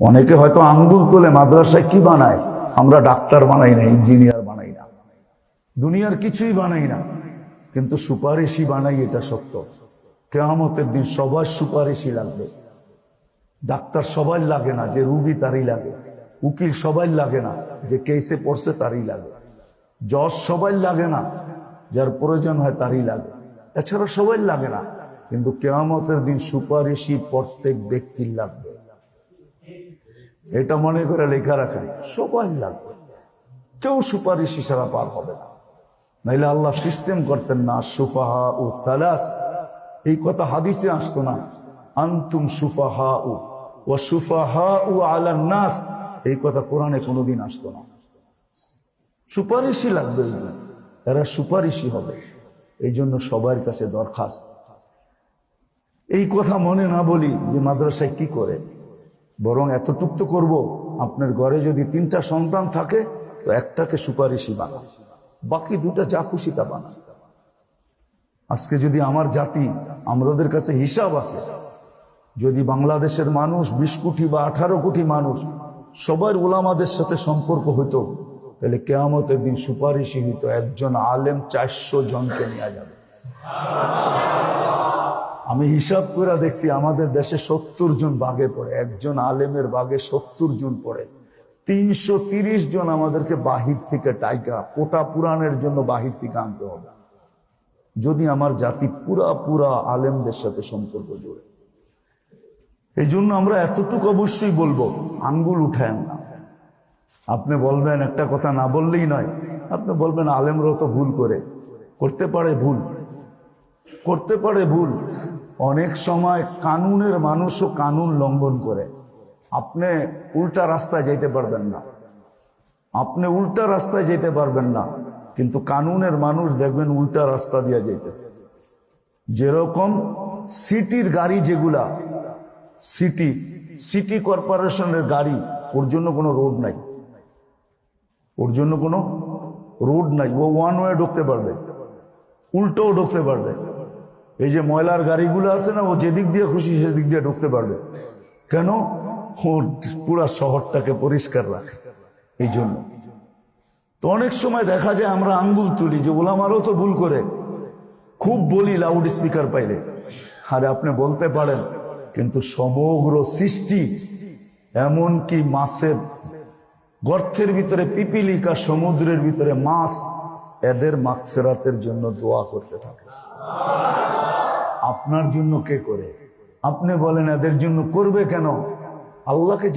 অনেকে হয়তো আঙ্গুল তোলে, মাদ্রাসায় কি বানায়? আমরা ডাক্তার বানাই না, ইঞ্জিনিয়ার বানাই না। দুনিয়ার কিছুই বানাই না। কিন্তু সুপারিশই বানাই এটা সত্য। কেয়ামতের দিন সবার সুপারিশই লাগবে। ডাক্তার সবাই লাগে না যে রুগী তারই লাগে। উকিল সবাই লাগে না যে কেসে পড়ছে তারই লাগে। জজ সবাই লাগে না, যার প্রয়োজন হয় তারই লাগে। এছাড়া সবাই লাগে না। কিন্তু কেয়ামতের দিন সুপারিশই প্রত্যেক ব্যক্তির লাগবে। এটা মনে করে লেখা রাখেন, সবাই লাগবে। কেউ সুপারিশি ছাড়া পার হবে না। নাইলে আল্লাহ সিস্টেম করতেন না, সুফাহা ও সালাস। এই কথা হাদিসে আসতো না, আন্তুম সুফাহা ও ও সুফাহা ও আলা নাস। এই কথা কোরআনে কোনোদিন আসতো না। সুপারিশই লাগবে। এরা সুপারিশই হবে। এই জন্য সবার কাছে দরখাস্ত। এই কথা মনে না বলি যে মাদ্রাসায় কি করে। বরং এতটুক তো করব, আপনার ঘরে যদি তিনটা সন্তান থাকে, তো একটাকে সুপারিশই বানা বাকি দুটা যা খুশি তা বানা আজকে যদি আমার জাতি, আমাদের কাছে হিসাব আছে, যদি বাংলাদেশের মানুষ বিশ কোটি বা আঠারো কোটি মানুষ সবার ওলামাদের সাথে সম্পর্ক হইতো, তাহলে কেয়ামতের দিন সুপারিশই হইতো একজন আলেম চারশো জনকে নেওয়া যাবে। আমি হিসাব করে দেখছি আমাদের দেশে সত্তর জন বাগে পড়ে, একজন আলেমের বাগে সত্তর জন পড়ে। তিনশো তিরিশ জন আমাদেরকে বাহির থেকে টাইকা, কোটা পুরাণের জন্য বাহির থেকে আনতে হবে। যদি আমার জাতি পুরা পুরা আলেমদের সাথে সম্পর্ক জোড়ে। এই জন্য আমরা এতটুকু অবশ্যই বলব, আঙ্গুল উঠায় না। আপনি বলবেন একটা কথা না বললেই নয়, আপনি বলবেন আলেমরাও তো ভুল করে। করতে পারে ভুল। করতে পারে ভুল। অনেক সময় কানুনের মানুষও কানুন লঙ্ঘন করে। আপনি উল্টা রাস্তায় যেতে পারবেন না। আপনি উল্টা রাস্তায় যেতে পারবেন না, কিন্তু কানুনের মানুষ দেখবেন উল্টা রাস্তা দিয়ে যাইতেছে যেরকম সিটির গাড়ি যেগুলা, সিটি সিটি কর্পোরেশনের গাড়ি, ওর জন্য কোনো রোড নাই। ওর জন্য কোনো রোড নাই। ও ওয়ান ওয়ে ঢুকতে পারবে, উল্টোও ঢুকতে পারবে। এই যে ময়লার গাড়িগুলো আছে না, ও যেদিক দিয়ে খুশি সেদিক দিয়ে ঢুকতে পারবে। কেন? ও পুরা শহরটাকে পরিষ্কার রাখে। এই জন্য। তো অনেক সময় দেখা যায় আমরা আঙ্গুল তুলি, যে ওলামারও তো ভুল করে। খুব বলি লাউড স্পিকার পাইলে। আরে আপনি বলতে পারেন, কিন্তু সমগ্র সৃষ্টি এমনকি মাছের গর্তের ভিতরে, পিপিলিকা সমুদ্রের ভিতরে মাছ, এদের মাগফেরাতের জন্য দোয়া করতে থাকে। আপনার জন্য কে করে? আপনি বলেন এদের জন্য করবে কেন? আল্লাহকে